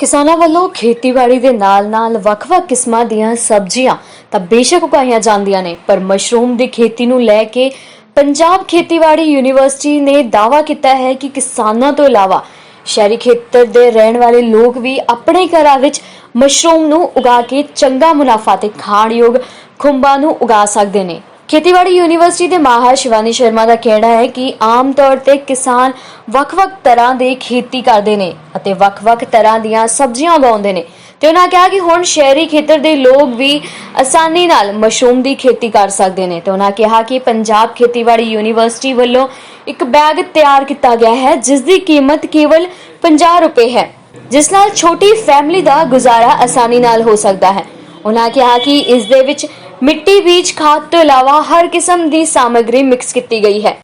ਕਿਸਾਨਾਂ ਵੱਲੋਂ ਖੇਤੀਬਾੜੀ ਦੇ ਨਾਲ-ਨਾਲ ਵੱਖ-ਵੱਖ ਕਿਸਮਾਂ ਦੀਆਂ ਸਬਜ਼ੀਆਂ ਤਾਂ ਬੇਸ਼ੱਕ ਉਗਾਈਆਂ ਜਾਂਦੀਆਂ ਨੇ, ਪਰ ਮਸ਼ਰੂਮ ਦੀ ਖੇਤੀ ਨੂੰ ਲੈ ਕੇ ਪੰਜਾਬ ਖੇਤੀਬਾੜੀ ਯੂਨੀਵਰਸਿਟੀ ਨੇ ਦਾਅਵਾ ਕੀਤਾ ਹੈ ਕਿ ਕਿਸਾਨਾਂ ਤੋਂ ਇਲਾਵਾ ਸ਼ਹਿਰੀ ਖੇਤਰ ਦੇ ਰਹਿਣ ਵਾਲੇ ਲੋਕ ਵੀ ਆਪਣੇ ਘਰਾਂ ਵਿੱਚ ਮਸ਼ਰੂਮ ਨੂੰ ਉਗਾ ਕੇ ਚੰਗਾ ਮੁਨਾਫਾ ਤੇ ਖਾਣਯੋਗ ਖੁੰਬਾਂ ਨੂੰ ਉਗਾ ਸਕਦੇ ਨੇ। ਖੇਤੀਬਾੜੀ ਯੂਨੀਵਰਸਿਟੀ ਦੇ ਮਾਹਰ ਸ਼ਿਵਾਨੀ ਸ਼ਰਮਾ ਦਾ ਕਹਿਣਾ ਹੈ ਕਿ ਆਮ ਤੌਰ ਤੇ ਕਿਸਾਨ ਵੱਖ-ਵੱਖ ਤਰ੍ਹਾਂ ਦੇ ਖੇਤੀ ਕਰਦੇ ਨੇ ਅਤੇ ਵੱਖ-ਵੱਖ ਤਰ੍ਹਾਂ ਦੀਆਂ ਸਬਜ਼ੀਆਂ ਉਗਾਉਂਦੇ ਨੇ। ਤੇ ਉਹਨਾਂ ਕਿਹਾ ਕਿ ਹੁਣ ਸ਼ਹਿਰੀ ਖੇਤਰ ਦੇ ਲੋਕ ਵੀ ਆਸਾਨੀ ਨਾਲ ਮਸ਼ਰੂਮ ਦੀ ਖੇਤੀ ਕਰ ਸਕਦੇ ਨੇ। ਤੇ ਉਹਨਾਂ ਕਿਹਾ ਕਿ ਪੰਜਾਬ ਖੇਤੀਬਾੜੀ ਯੂਨੀਵਰਸਿਟੀ ਵੱਲੋਂ ਇੱਕ ਬੈਗ ਤਿਆਰ ਕੀਤਾ ਗਿਆ ਹੈ, ਜਿਸ ਦੀ ਕੀਮਤ ਕੇਵਲ 50 ਰੁਪਏ ਹੈ, ਜਿਸ ਨਾਲ ਛੋਟੀ ਫੈਮਿਲੀ ਦਾ ਗੁਜ਼ਾਰਾ ਆਸਾਨੀ ਨਾਲ ਹੋ ਸਕਦਾ ਹੈ। ਉਹਨਾਂ ਕਿਹਾ ਕਿ ਇਸ ਦੇ ਵਿੱਚ ਮਿੱਟੀ, ਬੀਜ, ਖਾਦ ਤੋਂ ਇਲਾਵਾ ਹਰ ਕਿਸਮ ਦੀ ਸਾਮਗਰੀ ਮਿਕਸ ਕੀਤੀ ਗਈ ਹੈ।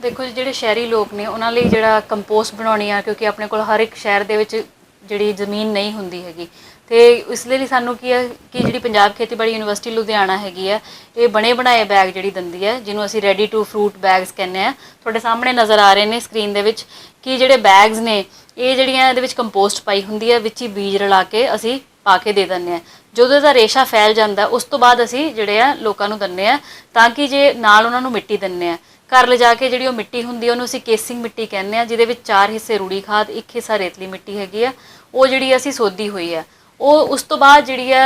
ਦੇਖੋ ਜੀ, ਜਿਹੜੇ ਸ਼ਹਿਰੀ ਲੋਕ ਨੇ ਉਹਨਾਂ ਲਈ ਜਿਹੜਾ ਕੰਪੋਸਟ ਬਣਾਉਣੀ ਆ, ਕਿਉਂਕਿ ਆਪਣੇ ਕੋਲ ਹਰ ਇੱਕ ਸ਼ਹਿਰ ਦੇ ਵਿੱਚ ਜਿਹੜੀ ਜ਼ਮੀਨ ਨਹੀਂ ਹੁੰਦੀ ਹੈਗੀ। ਤੇ ਇਸ ਲਈ ਸਾਨੂੰ ਕੀ ਹੈ ਕਿ ਜਿਹੜੀ ਪੰਜਾਬ ਖੇਤੀਬਾੜੀ ਯੂਨੀਵਰਸਿਟੀ ਲੁਧਿਆਣਾ ਹੈਗੀ ਹੈ ਇਹ ਬਣੇ ਬਣਾਏ ਬੈਗ ਜਿਹੜੀ ਦਿੰਦੀ ਹੈ ਜਿਹਨੂੰ ਅਸੀਂ ਰੈਡੀ ਟੂ ਫਰੂਟ ਬੈਗਸ ਕਹਿੰਦੇ ਆ। ਤੁਹਾਡੇ ਸਾਹਮਣੇ ਨਜ਼ਰ ਆ ਰਹੇ ਨੇ ਸਕਰੀਨ ਦੇ ਵਿੱਚ ਕਿ ਜਿਹੜੇ ਬੈਗਸ ਨੇ, ਇਹ ਜਿਹੜੀਆਂ ਇਹਦੇ ਵਿੱਚ ਕੰਪੋਸਟ ਪਾਈ ਹੁੰਦੀ ਹੈ ਵਿੱਚ ਹੀ ਬੀਜ ਰਲਾ ਕੇ ਅਸੀਂ ਪਾ ਕੇ ਦੇ ਦਿੰਦੇ ਆ। ਜਦੋਂ ਇਹਦਾ ਰੇਸ਼ਾ ਫੈਲ ਜਾਂਦਾ, ਉਸ ਤੋਂ ਬਾਅਦ ਅਸੀਂ ਜਿਹੜੇ ਆ ਲੋਕਾਂ ਨੂੰ ਦਿੰਦੇ ਆ, ਤਾਂ ਕਿ ਜੇ ਨਾਲ ਉਹਨਾਂ ਨੂੰ ਮਿੱਟੀ ਦਿੰਦੇ ਆ। ਘਰ ਲਿਜਾ ਕੇ ਜਿਹੜੀ ਉਹ ਮਿੱਟੀ ਹੁੰਦੀ ਹੈ ਉਹਨੂੰ ਅਸੀਂ ਕੇਸਿੰਗ ਮਿੱਟੀ ਕਹਿੰਦੇ ਆ, ਜਿਹਦੇ ਵਿੱਚ ਚਾਰ ਹਿੱਸੇ ਰੂੜੀ ਖਾਦ, ਇੱਕ ਹਿੱਸਾ ਰੇਤਲੀ ਮਿੱਟੀ ਹੈਗੀ ਆ, ਉਹ ਜਿਹੜੀ ਅਸੀਂ ਸੋਧੀ ਹੋਈ ਆ। ਉਹ ਉਸ ਤੋਂ ਬਾਅਦ ਜਿਹੜੀ ਆ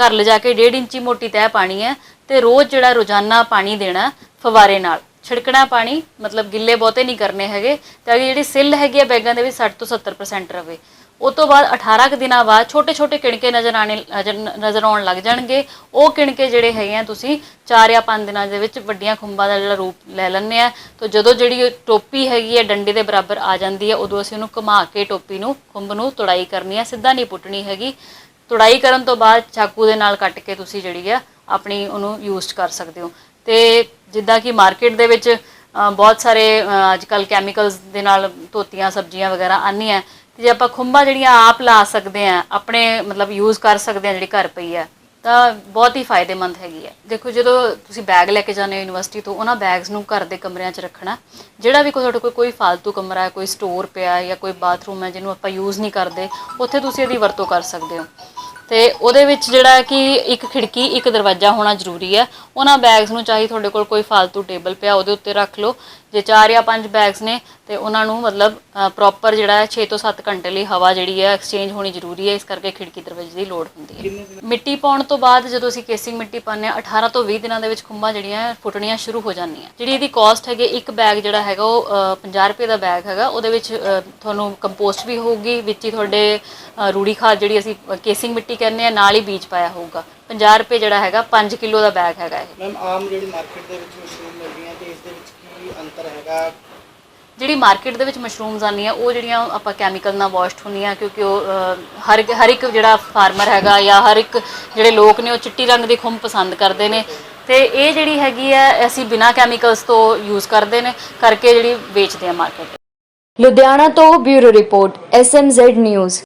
ਘਰ ਲਿਜਾ ਕੇ 1.5 ਇੰਚੀ ਮੋਟੀ ਤਹਿ ਪਾਣੀ ਹੈ ਤੇ ਰੋਜ਼ ਜਿਹੜਾ ਰੋਜ਼ਾਨਾ ਪਾਣੀ ਦੇਣਾ ਫਵਾਰੇ ਨਾਲ। ਛਿੜਕਣਾ ਪਾਣੀ, ਮਤਲਬ ਗਿੱਲੇ ਬਹੁਤੇ ਨਹੀਂ ਕਰਨੇ ਹੈਗੇ, ਤਾਂ ਕਿ ਜਿਹੜੀ ਸਿੱਲ ਹੈਗੀ ਆ ਬੈਗਾਂ ਦੇ ਵਿੱਚ 60 ਤੋਂ 70% ਰਵੇ। ਉਸ ਤੋਂ ਬਾਅਦ 18 ਕੁ ਦਿਨਾਂ ਬਾਅਦ ਛੋਟੇ ਛੋਟੇ ਕਿਣਕੇ ਨਜ਼ਰ ਆਣੇ ਨਜ਼ਰ- ਆਉਣ ਲੱਗ ਜਾਣਗੇ। ਉਹ ਕਿਣਕੇ ਜਿਹੜੇ ਹੈਗੇ ਆ ਤੁਸੀਂ 4 ਜਾਂ 5 ਦਿਨਾਂ ਦੇ ਵਿੱਚ ਵੱਡੀਆਂ ਖੁੰਬਾਂ ਦਾ ਜਿਹੜਾ ਰੂਪ ਲੈ ਲੈਂਦੇ ਆ। ਤਾਂ ਜਦੋਂ ਜਿਹੜੀ ਉਹ ਟੋਪੀ ਹੈਗੀ ਹੈ ਡੰਡੇ ਦੇ ਬਰਾਬਰ ਆ ਜਾਂਦੀ ਹੈ ਉਦੋਂ ਅਸੀਂ ਉਹਨੂੰ ਘੁਮਾ ਕੇ ਟੋਪੀ ਨੂੰ ਖੁੰਬ ਨੂੰ ਤੁੜਾਈ ਕਰਨੀ ਹੈ ਸਿੱਧਾ ਨਹੀਂ ਪੁੱਟਣੀ ਹੈਗੀ। ਤੁੜਾਈ ਕਰਨ ਤੋਂ ਬਾਅਦ ਚਾਕੂ ਦੇ ਨਾਲ ਕੱਟ ਕੇ ਤੁਸੀਂ ਜਿਹੜੀ ਆ ਆਪਣੀ ਉਹਨੂੰ ਯੂਜ਼ ਕਰ ਸਕਦੇ ਹੋ। ਤੇ ਜਿੱਦਾਂ ਕਿ ਮਾਰਕੀਟ ਦੇ ਵਿੱਚ ਬਹੁਤ ਸਾਰੇ ਅ, ਅੱਜ ਕੱਲ ਕੈਮੀਕਲਸ ਦੇ ਨਾਲ ਧੋਤੀਆਂ ਸਬਜ਼ੀਆਂ ਵਗੈਰਾ ਆਉਂਦੀਆਂ। ਤੇ ਜੇ ਆਪਾਂ ਖੁੰਬਾਂ ਜਿਹੜੀਆਂ ਆਪ ਲਾ ਸਕਦੇ ਆ ਆਪਣੇ ਮਤਲਬ ਯੂਜ਼ ਕਰ ਸਕਦੇ ਆ ਜਿਹੜੀ ਘਰ ਪਈ ਆ ਤਾਂ ਬਹੁਤ ਹੀ ਫਾਇਦੇਮੰਦ ਹੈਗੀ ਹੈ। ਦੇਖੋ, ਜਦੋਂ ਤੁਸੀਂ ਬੈਗ ਲੈ ਕੇ ਜਾਂਦੇ ਹੋ ਯੂਨੀਵਰਸਿਟੀ ਤੋਂ, ਉਹਨਾਂ ਬੈਗਸ ਨੂੰ ਘਰ ਦੇ ਕਮਰਿਆਂ 'ਚ ਰੱਖਣਾ, ਜਿਹੜਾ ਵੀ ਕੋਈ ਤੁਹਾਡੇ ਕੋਲ ਕੋਈ ਫਾਲਤੂ ਕਮਰਾ ਹੈ, ਕੋਈ ਸਟੋਰ ਪਿਆ ਜਾਂ ਕੋਈ ਬਾਥਰੂਮ ਹੈ ਜਿਹਨੂੰ ਆਪਾਂ ਯੂਜ਼ ਨਹੀਂ ਕਰਦੇ, ਉੱਥੇ ਤੁਸੀਂ ਇਹਦੀ ਵਰਤੋਂ ਕਰ ਸਕਦੇ ਹੋ। ਤੇ ਉਹਦੇ ਵਿੱਚ ਜਿਹੜਾ ਕਿ ਇੱਕ ਖਿੜਕੀ, ਇੱਕ ਦਰਵਾਜ਼ਾ ਹੋਣਾ ਜ਼ਰੂਰੀ ਹੈ। ਉਹਨਾਂ ਬੈਗਸ ਨੂੰ ਚਾਹੀ ਤੁਹਾਡੇ ਕੋਲ ਕੋਈ ਫਾਲਤੂ ਟੇਬਲ ਪਿਆ, ਉਹਦੇ ਉੱਤੇ ਰੱਖ ਲਓ। ਜੇ 4 ਜਾਂ 5 ਬੈਗਸ ਨੇ ਤੇ ਉਹਨਾਂ ਨੂੰ ਮਤਲਬ ਪ੍ਰੋਪਰ ਜਿਹੜਾ ਹੈ 6 ਤੋਂ 7 ਘੰਟੇ ਲਈ ਹਵਾ ਜਿਹੜੀ ਹੈ ਐਕਸਚੇਂਜ ਹੋਣੀ ਜ਼ਰੂਰੀ ਹੈ ਇਸ ਕਰਕੇ ਖਿੜਕੀ ਦਰਵਾਜ਼ੇ ਦੀ ਲੋੜ ਹੁੰਦੀ ਹੈ। ਮਿੱਟੀ ਪਾਉਣ ਤੋਂ ਬਾਅਦ ਜਦੋਂ ਅਸੀਂ ਕੇਸਿੰਗ ਮਿੱਟੀ ਪਾਉਂਦੇ ਹਾਂ 18 ਤੋਂ 20 ਦਿਨਾਂ ਦੇ ਵਿੱਚ ਖੁੰਬਾਂ ਜਿਹੜੀਆਂ ਫੁੱਟਣੀਆਂ ਸ਼ੁਰੂ ਹੋ ਜਾਂਦੀਆਂ। ਜਿਹੜੀ ਇਹਦੀ ਕਾਸਟ ਹੈਗੀ ਇੱਕ ਬੈਗ ਜਿਹੜਾ ਹੈਗਾ ਉਹ ਅ, 50 ਰੁਪਏ ਦਾ ਬੈਗ ਹੈਗਾ ਉਹਦੇ ਵਿੱਚ ਤੁਹਾਨੂੰ ਕੰਪੋਸਟ ਵੀ ਹੋਊਗੀ ਵਿੱਚ ਹੀ ਤੁਹਾਡੇ ਰੂੜੀ ਖਾਦ ਜਿਹੜੀ ਅਸੀਂ ਕੇਸਿੰਗ ਮਿੱਟੀ ਕਹਿੰਦੇ ਆ ਨਾਲ ਹੀ ਬੀਜ ਪਾਇਆ ਹੋਊਗਾ। 50 ਰੁਪਏ ਜਿਹੜਾ ਹੈਗਾ 5 ਕਿਲੋ ਦਾ ਬੈਗ ਹੈਗਾ ਇਹ। ਮੈਮ ਆਮ ਜਿਹੜੀ ਮਾਰਕੀਟ ਦੇ ਵਿੱਚ ਮਸ਼ਰੂਮ ਮਿਲ ਰਹੀਆਂ ਤੇ ਇਸ ਦੇ ਵਿੱਚ ਕੀ ਅੰਤਰ ਹੈਗਾ। ਜਿਹੜੀ ਮਾਰਕੀਟ ਦੇ ਵਿੱਚ ਮਸ਼ਰੂਮਸ ਆਉਂਦੀਆਂ ਉਹ ਜਿਹੜੀਆਂ ਆਪਾਂ ਕੈਮੀਕਲ ਨਾਲ ਵਾਸ਼ਡ ਹੁੰਦੀਆਂ ਕਿਉਂਕਿ ਉਹ ਅਹ, ਹਰ ਇੱਕ- ਹਰ ਇੱਕ ਜਿਹੜਾ ਫਾਰਮਰ ਹੈਗਾ ਜਾਂ ਹਰ ਇੱਕ ਜਿਹੜੇ ਲੋਕ ਨੇ ਉਹ ਚਿੱਟੀ ਰੰਗ ਦੀ ਖੁੰਬ ਪਸੰਦ ਕਰਦੇ ਨੇ। ਤੇ ਇਹ ਜਿਹੜੀ ਹੈਗੀ ਹੈ ਅਸੀਂ ਬਿਨਾ ਕੈਮੀਕਲਸ ਤੋਂ ਯੂਜ਼ ਕਰਦੇ ਨੇ ਕਰਕੇ ਜਿਹੜੀ ਵੇਚਦੇ ਆ ਮਾਰਕੀਟ ਲੁਧਿਆਣਾ ਤੋਂ ਬਿਊਰੋ ਰਿਪੋਰਟ ਐਸਐਮਜ਼ੈਡ ਨਿਊਜ਼